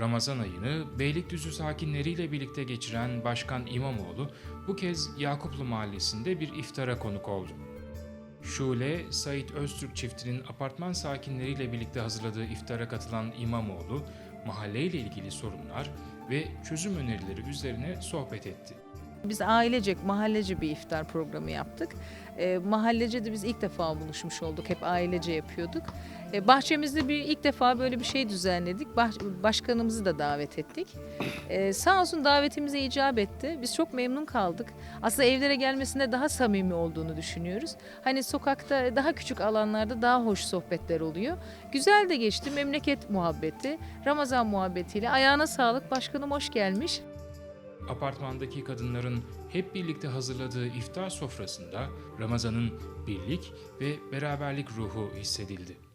Ramazan ayını Beylikdüzü sakinleriyle birlikte geçiren Başkan İmamoğlu bu kez Yakuplu Mahallesi'nde bir iftara konuk oldu. Şule, Sait Öztürk çiftinin apartman sakinleriyle birlikte hazırladığı iftara katılan İmamoğlu, mahalleyle ilgili sorunlar ve çözüm önerileri üzerine sohbet etti. Biz ailecek, mahallece bir iftar programı yaptık. E, mahallece de biz ilk defa buluşmuş olduk. Hep ailece yapıyorduk. E, bahçemizde bir ilk defa böyle bir şey düzenledik. Bah- başkanımızı da davet ettik. E, sağ olsun davetimize icap etti. Biz çok memnun kaldık. Aslında evlere gelmesinde daha samimi olduğunu düşünüyoruz. Hani sokakta daha küçük alanlarda daha hoş sohbetler oluyor. Güzel de geçti. Memleket muhabbeti, Ramazan muhabbetiyle. Ayağına sağlık. Başkanım hoş gelmiş. Apartmandaki kadınların hep birlikte hazırladığı iftar sofrasında Ramazan'ın birlik ve beraberlik ruhu hissedildi.